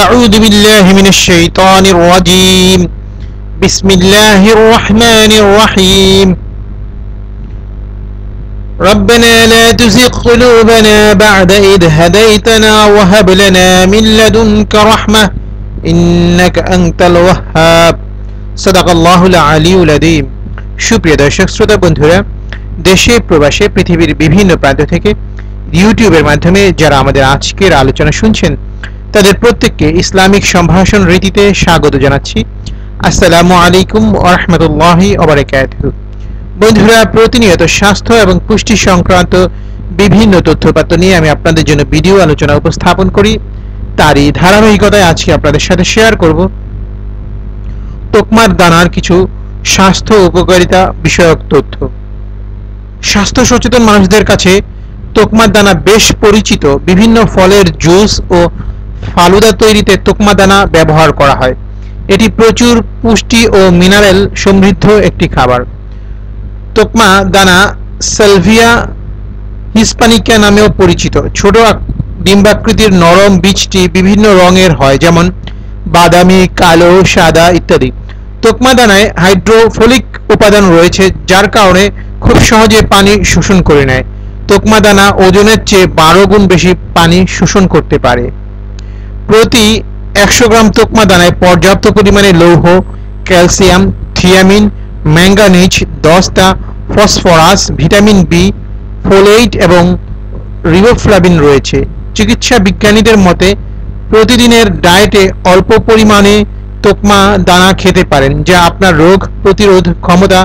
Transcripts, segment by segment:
أعوذ بالله من الشيطان الرجيم بسم الله الرحمن الرحيم ربنا لا تزغ قلوبنا بعد إذ هديتنا وهب لنا من لدنك رحمة إنك أنت الوهاب صدق الله العلي العظيم সুপ্রিয় দর্শক শ্রোতা বন্ধুরা দেশে প্রবাসে পৃথিবীর বিভিন্ন প্রান্ত থেকে ইউটিউবের মাধ্যমে যারা আমাদের আজকের আলোচনা শুনছেন তাদের প্রত্যেককে ইসলামিক সম্ভাষণ রীতিতে স্বাগত জানাচ্ছি। আসসালামু আলাইকুম ওবরাকাতুহু বন্ধুরা, প্রতিনিয়ত স্বাস্থ্য এবং পুষ্টি সংক্রান্ত বিভিন্ন তথ্যপাত্র নিয়ে আমি আপনাদের জন্য ভিডিও আলোচনা উপস্থাপন করি। তারই ধারাবাহিকতায় আজকে আপনাদের সাথে শেয়ার করব। তোকমার দানার কিছু স্বাস্থ্য উপকারিতা বিষয়ক তথ্য। স্বাস্থ্য সচেতন মানুষদের কাছে তোকমার দানা বেশ পরিচিত বিভিন্ন ফলের জুস ও ফালুদা তৈরিতে তোকমা দানা ব্যবহার করা হয়। এটি প্রচুর পুষ্টি ও মিনারেল সমৃদ্ধ একটি খাবার। তোকমা দানা সেলভিয়া হিসপানিকা নামেও পরিচিত। ছোট ডিম্বাকৃতির নরম বীজটি বিভিন্ন রঙের হয়, যেমন বাদামি, কালো, সাদা ইত্যাদি। তোকমা দানায় হাইড্রোফোলিক উপাদান রয়েছে, যার কারণে খুব সহজে পানি শোষণ করে নেয়। তোকমা দানা ওজনের চেয়ে বারো গুণ বেশি পানি শোষণ করতে পারে। প্রতি একশো গ্রাম তোকমা দানায় পর্যাপ্ত পরিমাণে লৌহ, ক্যালসিয়াম, থিয়ামিন, ম্যাঙ্গানিজ, দস্তা, ফসফরাস, ভিটামিন বি, ফোলেট এবং রিবোফ্লাভিন রয়েছে। চিকিৎসা বিজ্ঞানীদের মতে, প্রতিদিনের ডায়েটে অল্প পরিমাণে তোকমা দানা খেতে পারেন, যা আপনার রোগ প্রতিরোধ ক্ষমতা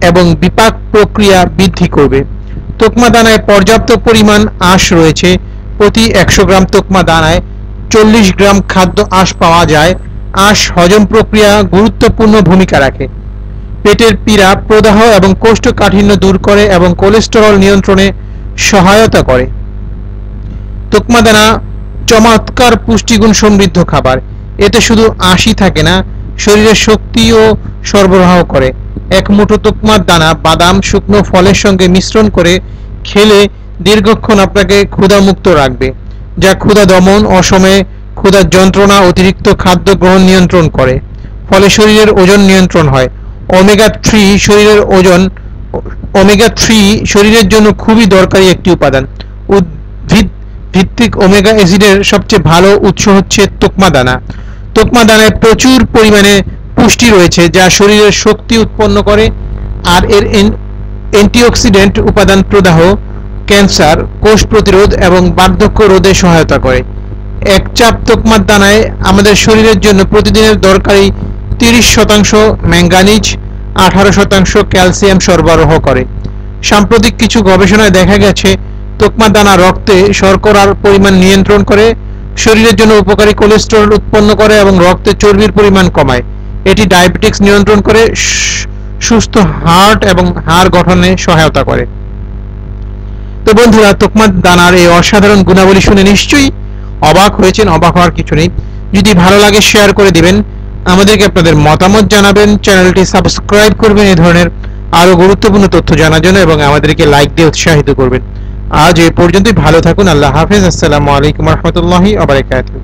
এবং বিপাক প্রক্রিয়া বৃদ্ধি করবে। তোকমা দানায় পর্যাপ্ত পরিমাণ আঁশ রয়েছে। প্রতি একশো গ্রাম তোকমা দানায় চল্লিশ গ্রাম খাদ্য আঁশ পাওয়া যায়। আঁশ হজম প্রক্রিয়া গুরুত্বপূর্ণ ভূমিকা রাখে। পেটের পীড়া, প্রদাহ এবং কোষ্ঠকাঠিন্য দূর করে এবং কোলেস্টেরল নিয়ন্ত্রণে সহায়তা করে। তোকমা দানা চমৎকার পুষ্টিগুণ সমৃদ্ধ খাবার। এতে শুধু আঁশই থাকে না শরীরের শক্তিও সরবরাহ করে। এক মুঠো তোকমার দানা, বাদাম, শুকনো ফলের সঙ্গে মিশ্রণ করে খেলে দীর্ঘক্ষণ আপনাকে ক্ষুধামুক্ত রাখবে। যা ক্ষুধা দমন অসময়ে ক্ষুধার যন্ত্রণা, অতিরিক্ত খাদ্য গ্রহণ নিয়ন্ত্রণ করে, ফলে শরীরের ওজন নিয়ন্ত্রণ হয়। ওমেগা থ্রি শরীরের ওজন ওমেগা থ্রি শরীরের জন্য খুবই দরকারি একটি উপাদান। উদ্ভিদ ভিত্তিক ওমেগা অ্যাসিডের সবচেয়ে ভালো উৎস হচ্ছে তোকমা দানা। তোকমা দানায় প্রচুর পরিমাণে পুষ্টি রয়েছে, যা শরীরের শক্তি উৎপন্ন করে, আর এর অ্যান্টিঅক্সিডেন্ট উপাদান প্রদাহ ক্যান্সার, কোষ প্রতিরোধ এবং বার্ধক্য রোধে সহায়তা করে। এক চাপ তোকমার দানায় আমাদের শরীরের জন্য প্রতিদিনের দরকারি তিরিশ শতাংশ ম্যাঙ্গানিজ, আঠারো শতাংশ ক্যালসিয়াম সরবরাহ করে। সাম্প্রতিক কিছু গবেষণায় দেখা গেছে, তোকমা দানা রক্তে শর্করার পরিমাণ নিয়ন্ত্রণ করে, শরীরের জন্য উপকারী কোলেস্টেরল উৎপন্ন করে এবং রক্তে চর্বির পরিমাণ কমায়। এটি ডায়াবেটিক্স নিয়ন্ত্রণ করে, সুস্থ হার্ট এবং হাড় গঠনে সহায়তা করে। তো বন্ধুরা তোকমা দানার এই অসাধারণ গুণাবলী শুনে নিশ্চয়ই অবাক হয়েছেন, অবাক হওয়ার কিছু নেই। যদি ভালো লাগে শেয়ার করে দিবেন। আমাদেরকে আপনাদের মতামত জানাবেন, চ্যানেলটি সাবস্ক্রাইব করবেন এই ধরনের আরও গুরুত্বপূর্ণ তথ্য জানার জন্য এবং আমাদেরকে লাইক দিয়ে উৎসাহিত করবেন। আজ এ পর্যন্তই, ভালো থাকুন, আল্লাহ হাফেজ, আসসালামু আলাইকুম রহমতুল্লাহি আবরাকাতুহু